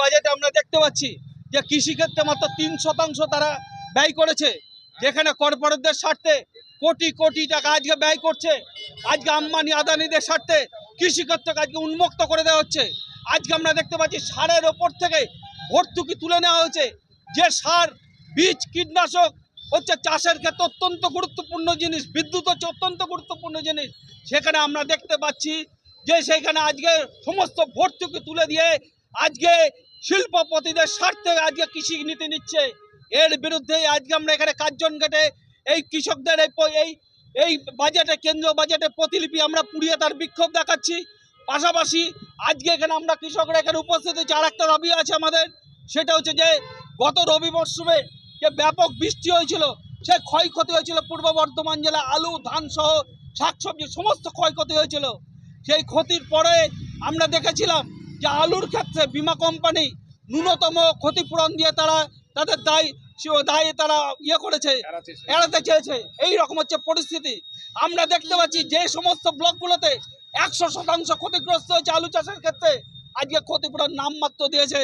বাজেটে আমরা দেখতে পাচ্ছি যে কৃষিক্ষেত্রে মাত্র তিন শতাংশ তারা ব্যয় করেছে, যেখানে কর্পোরেটদের স্বার্থে কোটি কোটি টাকা আজকে ব্যয় করছে। আজকে আম্বানি, আদানিদের স্বার্থে কৃষিক্ষেত্রকে আজকে উন্মুক্ত করে দেওয়া হচ্ছে। আজকে আমরা দেখতে পাচ্ছি সারের ওপর থেকে ভর্তুকি তুলে নেওয়া হয়েছে। যে সার, বীজ, কীটনাশক হচ্ছে চাষের ক্ষেত্রে অত্যন্ত গুরুত্বপূর্ণ জিনিস, বিদ্যুৎ হচ্ছে অত্যন্ত গুরুত্বপূর্ণ জিনিস। সেখানে আমরা দেখতে পাচ্ছি যে সেখানে আজকে সমস্ত ভর্তুকি তুলে দিয়ে আজকে শিল্পপতিদের স্বার্থে আজকে কৃষি নীতি নিচ্ছে। এর বিরুদ্ধে আজকে আমরা এখানে কার্জন ঘাটে এই কৃষকদের এই এই বাজেটে, কেন্দ্রীয় বাজেটে প্রতিলিপি আমরা পুড়িয়ে তার বিক্ষোভ দেখাচ্ছি। পাশাপাশি আজকে এখানে আমরা কৃষকরা এখানে উপস্থিত হয়েছি। আর একটা দাবি আছে আমাদের, সেটা হচ্ছে যে গত রবি মরশুমে যে ব্যাপক বৃষ্টি হয়েছিল, সে ক্ষয়ক্ষতি হয়েছিল পূর্ব বর্ধমান জেলা আলু, ধান সহ শাকসবজি, সমস্ত ক্ষয়ক্ষতি হয়েছিল। সেই ক্ষতির পরে আমরা দেখেছিলাম যে আলুর ক্ষেত্রে বিমা কোম্পানি ন্যূনতম ক্ষতিপূরণ দিয়ে তারা তাদের দায় সে দায়ে তারা ইয়ে করেছে এড়াতে চেয়েছে। এই রকম হচ্ছে পরিস্থিতি। আমরা দেখতে পাচ্ছি যে সমস্ত ব্লকগুলোতে একশো শতাংশ ক্ষতিগ্রস্ত হয়েছে আলু চাষের ক্ষেত্রে। আজকে ক্ষতিপূরণ নামমাত্র দিয়েছে।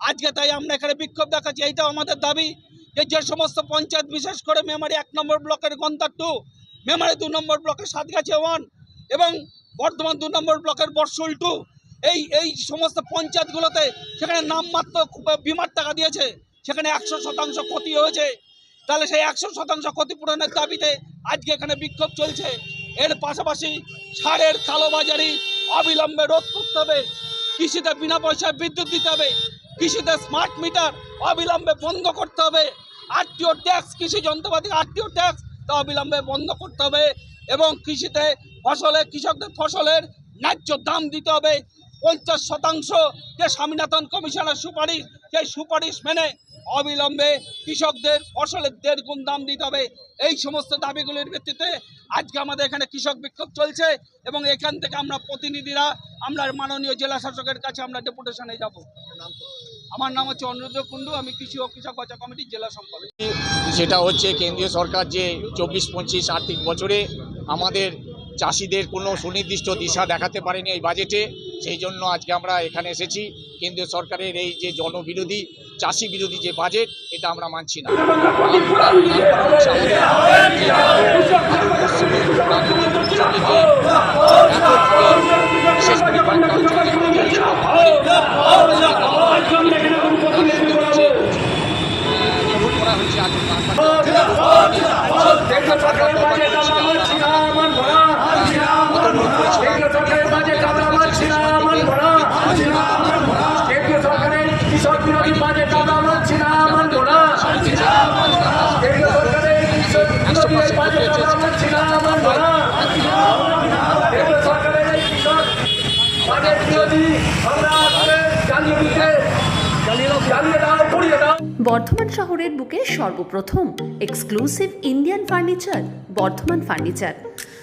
আজকে তাই আমরা এখানে বিক্ষোভ দেখাচ্ছি। এইটাও আমাদের দাবি যে যে সমস্ত পঞ্চায়েত বিশেষ করে মেমারি এক নম্বর ব্লকের গন্তার টু মেমারি দু নম্বর ব্লকের সাতগাছি ওয়ান এবং বর্ধমান দু নম্বর ব্লকের বর্ষুল টু এই এই সমস্ত পঞ্চায়েতগুলোতে সেখানে নামমাত্র বিমার টাকা দিয়েছে। সেখানে একশো শতাংশ ক্ষতি হয়েছে। তাহলে সেই একশো শতাংশ ক্ষতিপূরণের দাবিতে আজকে এখানে বিক্ষোভ চলছে। এর পাশাপাশি সারের কালোবাজারি অবিলম্বে রোধ করতে হবে। কৃষিতে বিনা পয়সায় বিদ্যুৎ দিতে হবে। কৃষিতে স্মার্ট মিটার অবিলম্বে বন্ধ করতে হবে। আরটিও ট্যাক্স, কৃষি যন্ত্রপাতি আরটিও ট্যাক্স তা অবিলম্বে বন্ধ করতে হবে। এবং কৃষিতে ফসলে, কৃষকদের ফসলের ন্যায্য দাম দিতে হবে। পঞ্চাশ শতাংশ যে স্বামীনাথন কমিশনের সুপারিশ, সেই সুপারিশ মেনে অবিলম্বে কৃষকদের ফসলের দেড় গুণ দাম দিতে হবে। এই সমস্ত দাবিগুলির ভিত্তিতে আজকে আমাদের এখানে কৃষক বিক্ষোভ চলছে এবং এখান থেকে আমরা প্রতিনিধিরা, আমরা মাননীয় জেলা শাসকের কাছে আমরা ডেপুটেশনে যাব। আমার নাম হচ্ছে অনুরুদ্ধ কুণ্ডু, আমি কৃষি ও কৃষক বাঁচা কমিটির জেলা সম্পাদক। সেটা হচ্ছে কেন্দ্রীয় সরকার যে চব্বিশ, পঁচিশ আর্থিক বছরে আমাদের চাষিদের কোনো সুনির্দিষ্ট দিশা দেখাতে পারেনি এই বাজেটে। সেই জন্য আজকে আমরা এখানে এসেছি। কেন্দ্রীয় সরকারের এই যে জনবিরোধী, চাষি বিরোধী যে বাজেট, এটা আমরা মানছি না। বর্ধমান শহরের বুকে সর্বপ্রথম exclusive Indian furniture Bardhaman furniture